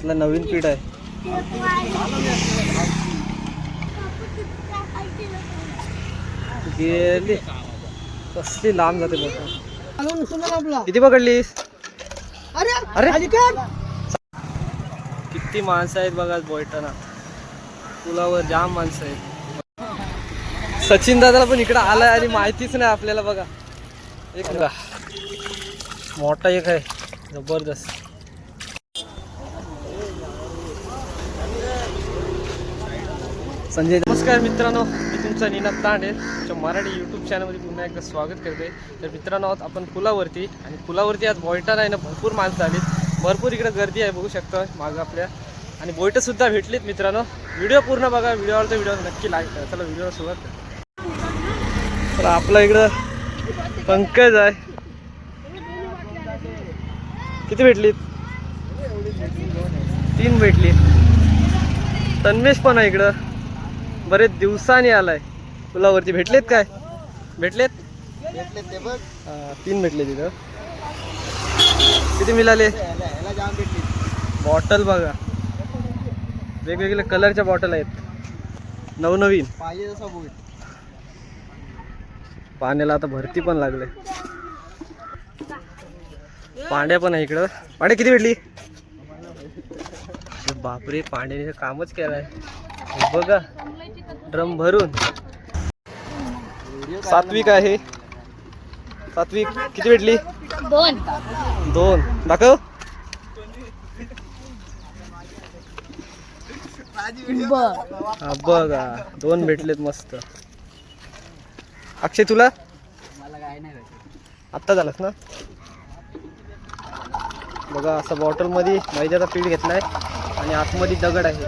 आपला नवीन पीठ आहे. गेली. कसली लांब जाते बघ. किती पकडलीस? अरे किती माणसं आहेत बघा बोयटाना पुलावर जाम माणसं आहेत. सचिन दादाला पण इकडं आलाय आणि माहितीच नाही आपल्याला बघा. एक बघा. मोठा एक आहे. जबरदस्त. संजय नमस्कार मित्रांनो मी तुमचा निनाद तांडे. तुमच्या मराठी यूट्यूब चॅनलमध्ये पुन्हा एकदा स्वागत करते. तर मित्रांनो आहोत आपण पुलावरती आणि पुलावरती आज बोयटा आहे ना भरपूर माणसं आली भरपूर इकडे गर्दी आहे बघू शकता मागं आपल्या. आणि बोयटंसुद्धा भेटलीत मित्रांनो. व्हिडिओ पूर्ण बघा व्हिडिओ आवडता व्हिडिओ नक्की लाईक करा. चला व्हिडिओला सुरुवात तर आपला इकडं पंकज आहे. किती भेटलीत? तीन भेटली तन्मेश पण आहे इकडं. बरेच दिवसांनी आलाय. पुलावरती भेटलेत काय? भेटलेत? भेटले ते बघ. तीन भेटले तिथं. किती मिळाले? बॉटल बघा. वेगवेगळ्या कलरच्या बॉटल आहेत. नवनवीन. पाहिजे तसा बघ. पाण्याला आता भरती पण लागले. पांड्या पण आहे इकडं. पांड्या किती भेटली? बापरे पांड्याने कामच केलाय. बघा. ड्रम भरून. सात्विक आहे. सात्विक किती भेटली? दोन. दोन. दाखव. हा बघा. दोन भेटलेत मस्त. अक्षय तुला? आत्ता झालास ना? बघा असं बॉटलमध्ये मैद्याचा पीठ घेतलाय आणि आतमध्ये दगड आहे.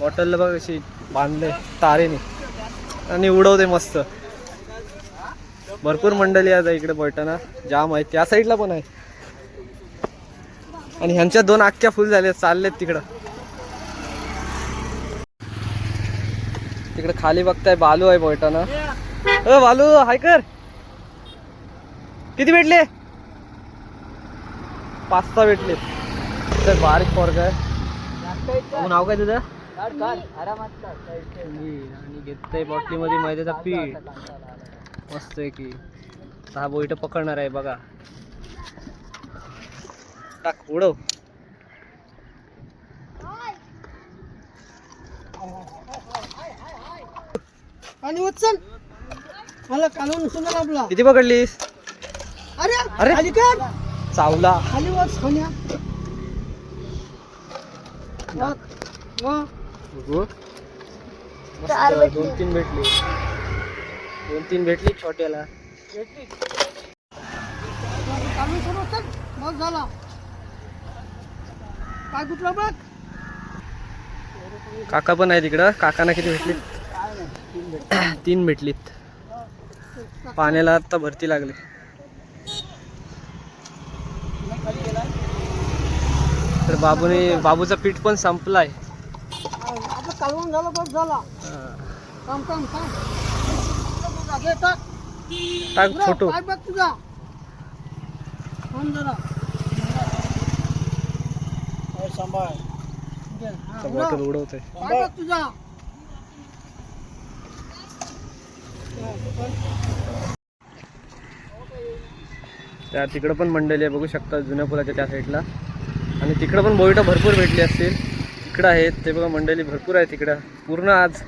बॉटलला बघा अशी बांधले तारेने. आणि उडवते मस्त. भरपूर मंडळी आहेत इकडे बैठताना जाम आहे त्या साईडला पण आहे. आणि ह्यांच्या दोन आख्या फुल झाल्या चाललेत तिकडं. तिकडे खाली बघताय बालू आहे बैठताना अ बालू हाय कर. किती भेटले? पाच सहा भेटले. तर बारीक पोरग आहे. नाव काय तुझं? आणि घेतलंय बॉटलीमध्ये मैद्याचा पीठ. मस्त आहे की सहा बोईट पकडणार आहे बघा. टाक उडव. आणि उचल मला कालून सुंदर आपला किती पकडलीस? अरे अरे. खाली कर. चावला. खाली वाच सोन्या. वा वा दोन तीन भेटली. दोन तीन भेटली छोट्याला. कालून सुरू चल बस झाला काय कुठला बघ काका पण आहे तिकडं काकांना किती भेटली? तीन भेटलीत. पाण्याला आता भरती लागली. तर बाबूने बाबूचा पीठ पण संपलाय. आता कालवून झालं बस झाला. काम काम काम. टाक फोटो. पाय बघ तुझा. थांब जरा. सांभाळ. बॉटल उडवतोय. पाय बघ तुझा. त्या तिकडं पण मंडळी आहे बघू शकता जुन्या पुलाच्या त्या साईडला आणि तिकडं पण बोईटं भरपूर भेटली असतील. इकडं आहेत. ते बघा मंडळी भरपूर आहेत इकडं. पूर्ण आज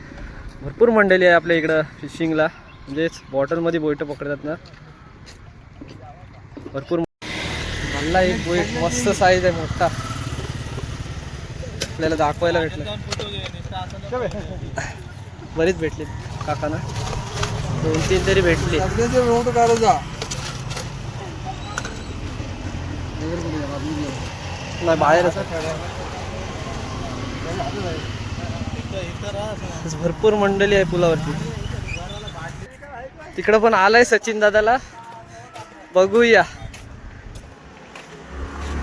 भरपूर मंडळी आहे आपल्या इकडं फिशिंगला म्हणजेच बॉटलमध्ये बोईटं पकडतात ना. भरपूर मला एक बोईट मस्त साईज आहे मोठा. आपल्याला दाखवायला भेटलं. बरीच भेटली. काकाना. दोन तीन तरी भेटली. नाही बाहेर भरपूर मंडळी आहे पुलावरती. तिकडं पण आलाय सचिन दादाला. बघूया.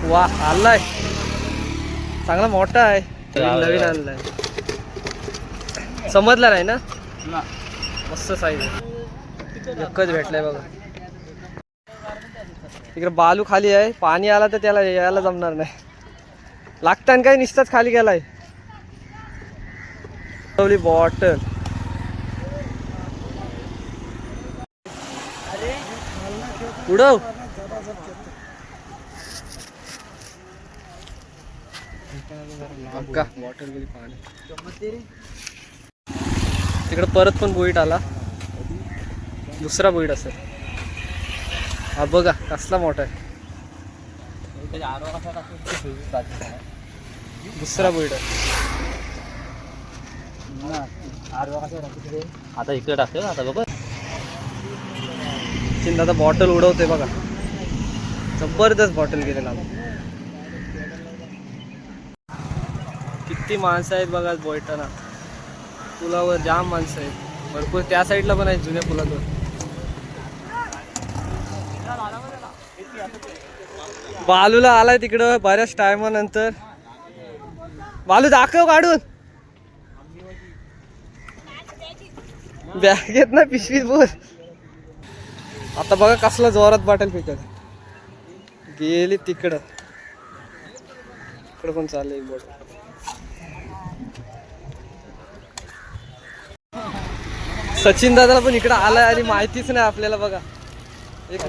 वा आलाय. चांगला मोठा आहे. नवीन आणलाय. समजला नाही ना? मस्त साईज एकच भेटलाय बघा. तिकडे बालू खाली आहे. पाणी आला तर त्याला यायला जमणार नाही. लागताना काय निसताच खाली गेलाय. बॉटल उडव. बघा बॉटल गेली तिकडे परत पण बोईट आला. दुसरा बोईट असेल. हा बघा कसला मोठा आहे. दुसरा बोईट आहे. आता इकडे टाकते आता बघ. चिंता आता बॉटल उडवते बघा. जबरदस्त बॉटल गेलेला किती माणसं आहेत बघा बोयटाना पुलावर जाम माणसं आहेत. भरपूर त्या साईडला पण आहेत जुन्या पुलावर बालूला आलाय तिकडं बऱ्याच टायमानंतर बालू दाखव काढून. बॅगेत ना पिशवीत बोल. आता बघा कसला जोरात बाटल फेकत गेली तिकडं. इकडं पण चाललंय एक बोट सचिन दादाला पण इकडं आलाय आणि माहितीच नाही आपल्याला बघा. एक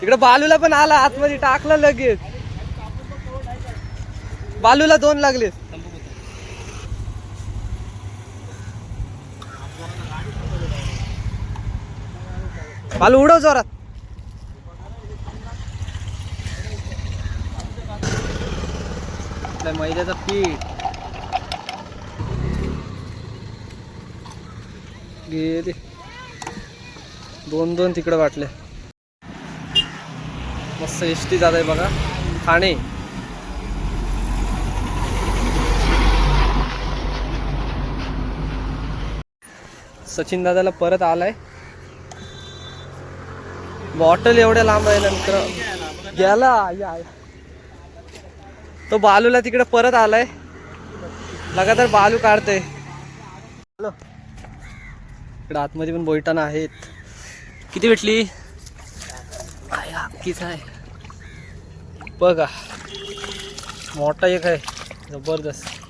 तिकडे बालूला पण आला आतमध्ये टाकला लगेच. बालूला दोन लागले बालू उडव जोरात. आपल्या मैद्याचं पीठ. गेले. दोन दोन तिकडं वाटले. मस्त एस टी जात आहे बघा. ठाणे. सचिन दादाला परत आलाय. बॉटल एवढ्या लांब आहे नंतर गेला या तो बालूला तिकडे परत आलाय. लगातार बालू काढते इकडे आतमध्ये पण बोईटाना आहेत. किती भेटली? आया आहे. बघा. मोठा एक आहे. जबरदस्त.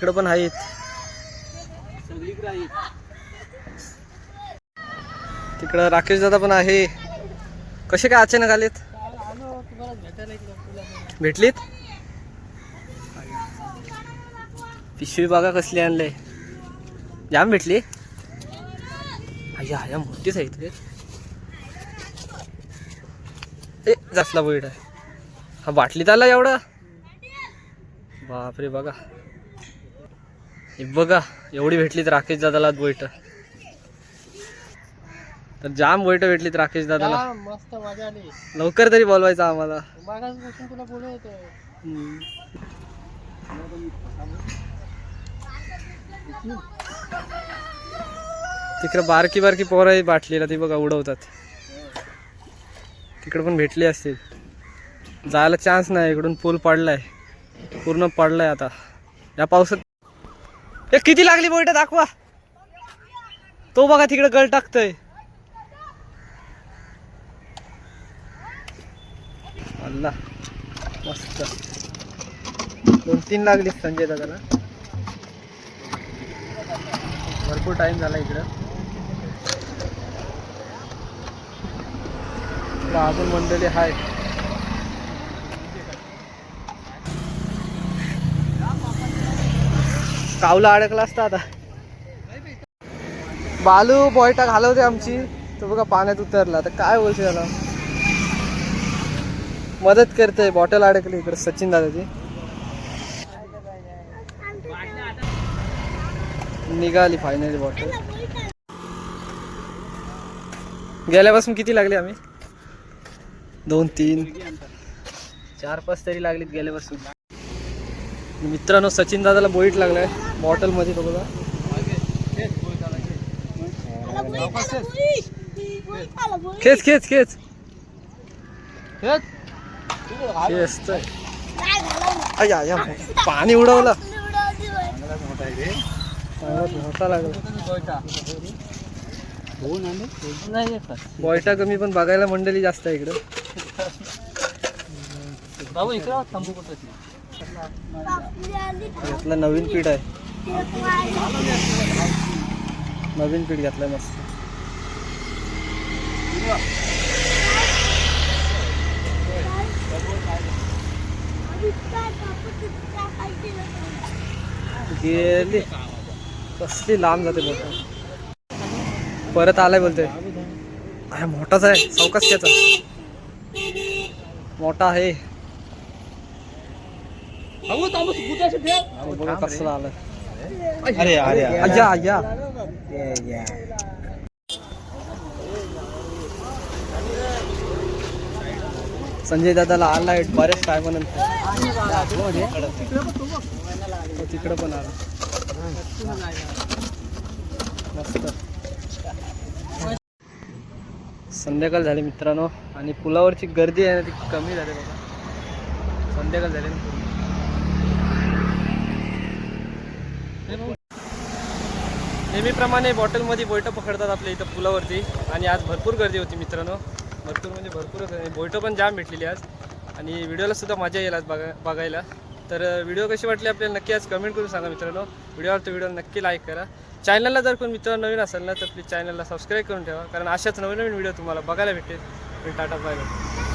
इकडं पण आहेत. तिकडं राकेश दादा पण आहे. कसे काय अचानक आलेत? भेटलीत? पिशवी बघा कसली आणले जाम भेटली. आया अय्या मोठीच आहे इथे ए जासला बैठ आहे. हा बाटलीत आला एवढा? बापरे बघा. बघा एवढी भेटलीत राकेश दादाला बैठ तर जाम बैठ भेटलीत राकेश दादाला. मस्त मजा आली. लवकर तरी बोलवायचं आम्हाला. तुला बोलवतो. तिकडं बारकी बारकी पोरं बाटलीला ती बघा उडवतात. तिकडं पण भेटली असतील. जायला चान्स नाही इकडून पूल पडलाय. पूर्ण पडलाय आता. या पावसात ए किती लागली बोईट दाखवा. तो बघा तिकडे गळ टाकतोय. अल्ला मस्त. दोन तीन लागली संजय दादाला. भरपूर टाइम झाला इकडं. इकडं अजून मंडळी हाय. कावला अडकला असता आता. बालू बॉयटा घालवते आमची. तो बघा पाण्यात उतरला. तर काय बोलते त्याला? मदत करते. बॉटल अडकली इकडे सचिन दादाची. निघाली फायनली बॉटल गेल्यापासून किती लागले आम्ही? दोन तीन. चार पाच तरी लागलीत गेल्यापासून. मित्रांनो सचिन दादाला बोईट लागलाय. बॉटलमध्ये तो बघा. खेच खेच खेच. अय्या, अय्या, पाणी उडवलं. मोठा लागला. का? बॉयटा कमी पण बघायला मंडळी जास्त आहे इकडं. बाबू इकडे थांबू कुठं? नवीन पीठ आहे. नवीन पीठ घातलंय मस्त. गेली. कसली लांब जाते बोट परत आलाय बोलतोय. अरे मोठाच आहे. चौकाच त्याचा. मोठा आहे. कसला आलाय. अरे अरे अय्या अय्या संजय दादाला आलाय बरेच टायमानंतर. तो तिकडं पण आला. मस्त. संध्याकाळ झाली मित्रांनो. आणि पुलावरची गर्दी आहे ना ती कमी झाली बघा संध्याकाळ झाली ना पूर्ण. नेहमीप्रमाणे बॉटलमध्ये बोयटं पकडतात आपल्या इथं पुलावरती आणि आज भरपूर गर्दी होती मित्रांनो. भरपूर म्हणजे भरपूरच बोयटं पण जाम भेटलेली आज. आणि व्हिडिओला सुद्धा मजा येईल आज बघा बघायला. तर व्हिडिओ कशी वाटली आपल्याला नक्की आज कमेंट करून सांगा मित्रांनो. व्हिडिओवर तो व्हिडिओ नक्की लाईक करा. चॅनलला जर कोण मित्र नवीन असेल ना तर प्लीज चॅनलला सबस्क्राईब करून ठेवा. कारण अशाच नवीन नवीन व्हिडिओ तुम्हाला बघायला भेटेल. Tata bye bye